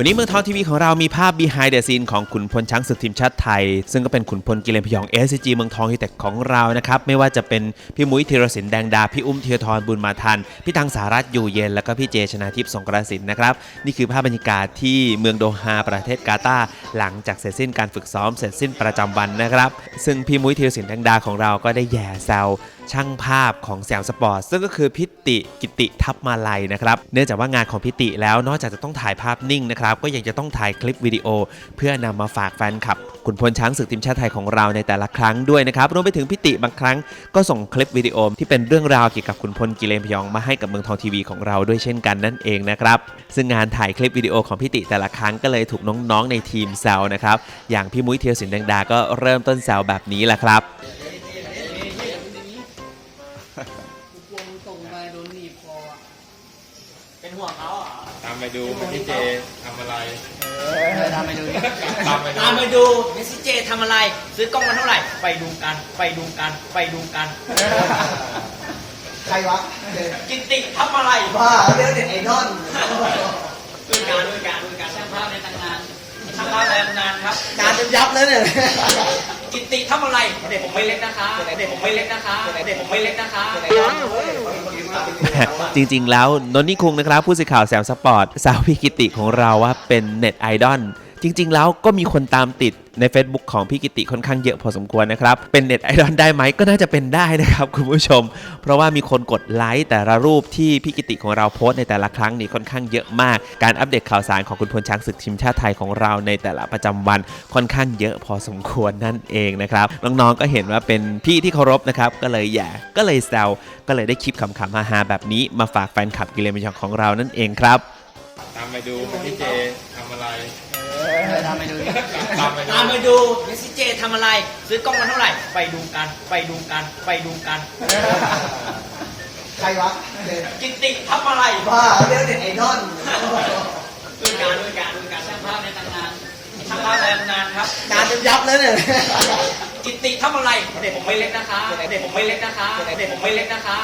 วันนี้เมืองทองทีวีของเรามีภาพ behind the scene ของขุนพลช้างศึกทีมชาติไทย ซึ่งก็เป็นขุนพลกิเลนพยอง SCG เมืองทองยูไนเต็ดของเรานะครับ ไม่ว่าจะเป็นพี่มุ้ยธีรศิลป์แดงดา พี่อุ้มเทียทรบุญมาทัน พี่ตังสารัตน์อยู่เย็น แล้วก็พี่เจชนาทิพย์สงกรสินนะครับ นี่คือภาพบรรยากาศที่เมืองโดฮาประเทศกาตาร์หลังจากเสร็จสิ้นการฝึกซ้อมเสร็จสิ้นประจำวันนะครับ ซึ่งพี่มุ้ยธีรศิลป์แดงดาของเราก็ได้แย่แซว ช่างภาพของแสมสปอร์ตซึ่งก็คือพิติกิติทัพมาลัยนะครับเนื่องจากว่างานของพิติแล้วนอกจากจะต้องถ่ายภาพนิ่งนะครับก็ยังจะต้องถ่ายคลิปวิดีโอ เพื่อนำมาฝากแฟนคลับขุนพลช้างศึกทีมชาติไทยของเราในแต่ละครั้งด้วยนะครับรวมไปถึงพิติบางครั้งก็ส่งคลิปวิดีโอที่เป็นเรื่องราวเกี่ยวกับขุนพลกิเลนพยองมาให้กับเมืองทองทีวีของเราด้วยเช่นกันนั่นเองนะครับซึ่งงานถ่ายคลิปวิดีโอของพิติแต่ละครั้งก็เลยถูกน้องๆในทีมแซวนะครับอย่างพี่มุ้ยเทียรศิลป์แดงดาก็เริ่มต้นแซวแบบนี้แหละครับ กลัวมึงส่งไปโดนหนีบคออะเป็นห่วงเขาเหรอตามไปดูพี่เจทำอะไร ตามไปดูดิตามไปดูตามไปดูเมสซี่เจทำอะไร ซื้อกล้องมาเท่าไหร่ ไปดูกัน ไปดูกัน ไปดูกัน ใครวะกินติทำอะไรบ้าเรียกเด็ดไอดอล ช่างภาพในตำนานครับ งานจนยับแล้วเนี่ยกินติทำอะไรเด็กผมไม่เล็กนะคะเด็กผมไม่เล็กนะคะเด็กผมไม่เล็กนะคะจริงๆ แล้วนนนี่คุงนะครับ ผู้สื่อข่าวแซมสปอร์ต สาวพี่กิติของเราว่าเป็นเน็ตไอดอล จริง ๆ แล้วก็มีคนตามติดใน Facebook ของพี่กิติค่อนข้างเยอะพอสมควรนะครับ เป็นเน็ตไอดอลได้ไหมก็น่าจะเป็นได้นะครับคุณผู้ชม เพราะว่ามีคนกดไลค์แต่ละรูปที่พี่กิติของเราโพสต์ในแต่ละครั้งนี่ค่อนข้างเยอะมาก การอัปเดตข่าวสารของคุณพลช้างศึกทีมชาติไทยของเราในแต่ละประจำวันค่อนข้างเยอะพอสมควรนั่นเองนะครับน้องๆก็เห็นว่าเป็นพี่ที่เคารพนะครับก็เลยแย่ก็เลยแซวก็เลยได้คลิปขำๆฮาๆแบบนี้มาฝากแฟนคลับกิเลนมิชองของเรานั่นเองครับตามไปดูพี่เจทำอะไร ตามไปดูดิตามไปดูตามไปดูเมสซี่เจทำอะไร ซื้อกล้องมาเท่าไหร่ ไปดูกัน ไปดูกัน ไปดูกันใครวะกินติทำอะไรบ้าเรียกเด็ดไอดอลด้วยการด้วยการด้วยการช่างภาพในตำนานช่างภาพในตำนานครับงานจนยับแล้วเนี่ยกินติทำอะไรเด็กผมไม่เล็กนะคะเด็กผมไม่เล็กนะคะเด็กผมไม่เล็กนะคะ